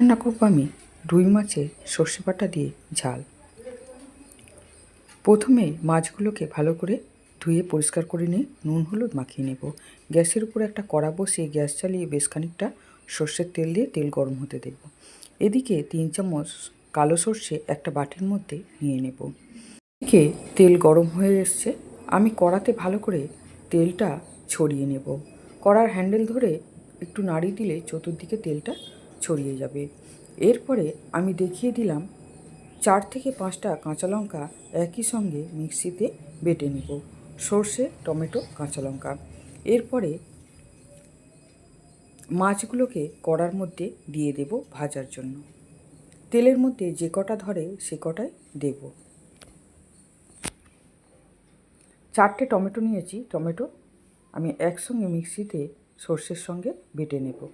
রান্না করব আমি? রুই মাছের সর্ষে বাটা দিয়ে ঝাল। প্রথমে মাছগুলোকে ভালো করে ধুয়ে পরিষ্কার করে নিয়ে নুন হলুদ মাখিয়ে নেব। গ্যাসের উপরে একটা কড়া বসিয়ে গ্যাস চালিয়ে বেশ খানিকটা সর্ষের তেল দিয়ে তেল গরম হতে দেব। এদিকে তিন চামচ কালো সর্ষে একটা বাটির মধ্যে নিয়ে নেব। এদিকে তেল গরম হয়ে এসছে। আমি কড়াতে ভালো করে তেলটা ছড়িয়ে নেব। কড়ার হ্যান্ডেল ধরে একটু নাড়ি দিলে চতুর্দিকে তেলটা ছড়িয়ে যাবে। এরপরে আমি দেখিয়ে দিলাম, চার থেকে পাঁচটা কাঁচা লঙ্কা একই সঙ্গে মিক্সিতে বেটে নেব। সর্ষে, টমেটো, কাঁচা লঙ্কা। এরপরে মাছগুলোকে কড়ার মধ্যে দিয়ে দেব ভাজার জন্য। তেলের মধ্যে যে কটা ধরে সে কটাই দেব। চারটে টমেটো নিয়েছি। টমেটো আমি একসঙ্গে মিক্সিতে সর্ষের সঙ্গে বেটে নেব।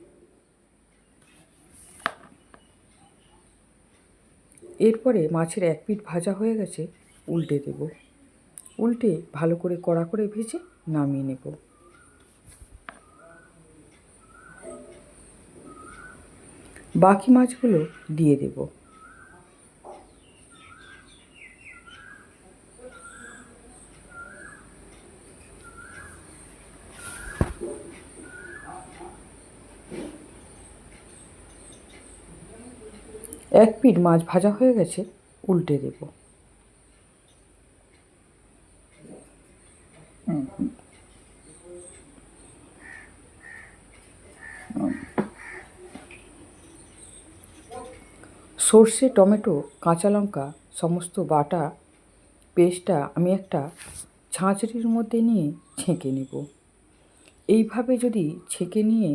এরপরে মাছের এক পিঠ ভাজা হয়ে গেছে, উল্টে দেব। উল্টে ভালো করে কড়া করে ভেজে নামিয়ে নেব। বাকি মাছগুলো দিয়ে দেব। এক পিঠ মাছ ভাজা হয়ে গেছে, উল্টে দেব। সর্ষে, টমেটো, কাঁচা লঙ্কা, সমস্ত বাটা, পেস্টটা আমি একটা ছাঁচড়ির মধ্যে নিয়ে ছেঁকে নেব। এইভাবে যদি ছেঁকে নিয়ে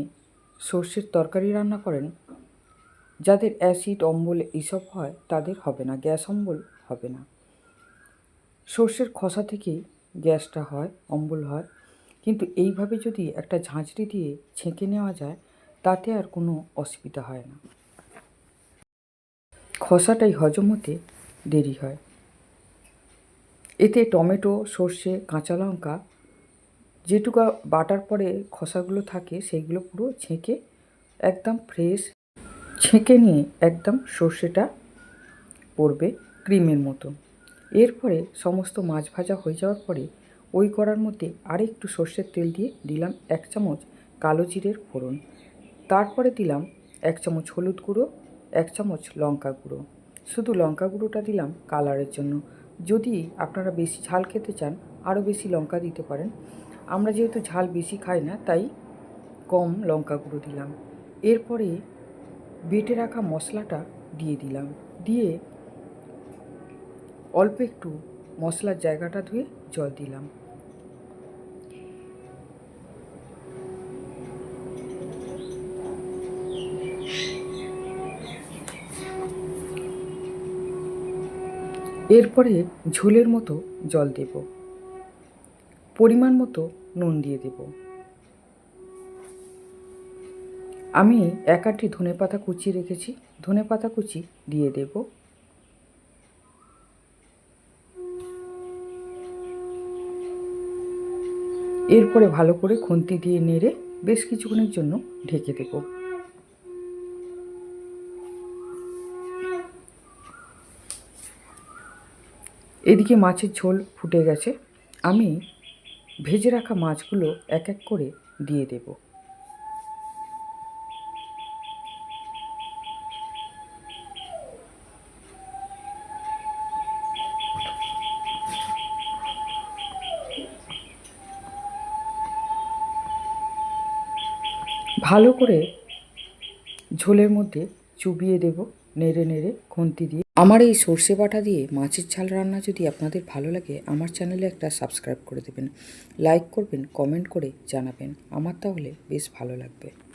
সর্ষের তরকারি রান্না করেন যাদের অ্যাসিড, অম্বল এইসব হয়, তাদের হবে না, গ্যাস, অম্বল হবে না। সর্ষের খসা থেকেই গ্যাসটা হয়, অম্বল হয়। কিন্তু এইভাবে যদি একটা ঝাঁঝরি দিয়ে ছেঁকে নেওয়া যায়, তাতে আর কোনো অসুবিধা হয় না। খসাটাই হজম হতে দেরি হয়। এতে টমেটো, সর্ষে, কাঁচা লঙ্কা যেটুকু বাটার পরে খসাগুলো থাকে, সেইগুলো পুরো ছেঁকে একদম ফ্রেশ ছেঁকে নিয়ে একদম সর্ষেটা পড়বে ক্রিমের মতো। এরপরে সমস্ত মাছ ভাজা হয়ে যাওয়ার পরে ওই কড়ার মধ্যে আরেকটু সর্ষের তেল দিয়ে দিলাম এক চামচ কালো জিরের ফোড়ন। তারপরে দিলাম এক চামচ হলুদ গুঁড়ো, এক চামচ লঙ্কা গুঁড়ো। শুধু লঙ্কা গুঁড়োটা দিলাম কালারের জন্য। যদি আপনারা বেশি ঝাল খেতে চান, আরও বেশি লঙ্কা দিতে পারেন। আমরা যেহেতু ঝাল বেশি খাই না, তাই কম লঙ্কা গুঁড়ো দিলাম। এরপরে বেটে রাখা মশলাটা দিয়ে দিলাম। দিয়ে অল্প একটু মশলার জায়গাটা ধুয়ে জল দিলাম। এরপরে ঝোলের মতো জল দেব। পরিমাণ মতো নুন দিয়ে দেব। আমি এক আটটি ধনে পাতা কুচি রেখেছি, ধনে পাতা কুচি দিয়ে দেব। এরপরে ভালো করে খুন্তি দিয়ে নেড়ে বেশ কিছুক্ষণের জন্য ঢেকে দেব। এদিকে মাছের ঝোল ফুটে গেছে। আমি ভেজে রাখা মাছগুলো এক এক করে দিয়ে দেবো। ভালো করে ঝোলের মধ্যে চুবিয়ে দেব, নেড়ে নেড়ে খুন্তি দিয়ে। আমার এই সর্ষে বাটা দিয়ে মাছের ঝাল রান্না যদি আপনাদের ভালো লাগে, আমার চ্যানেলে একটা সাবস্ক্রাইব করে দেবেন। লাইক করবেন, কমেন্ট করে জানাবেন। আমার তাহলে বেশ ভালো লাগবে।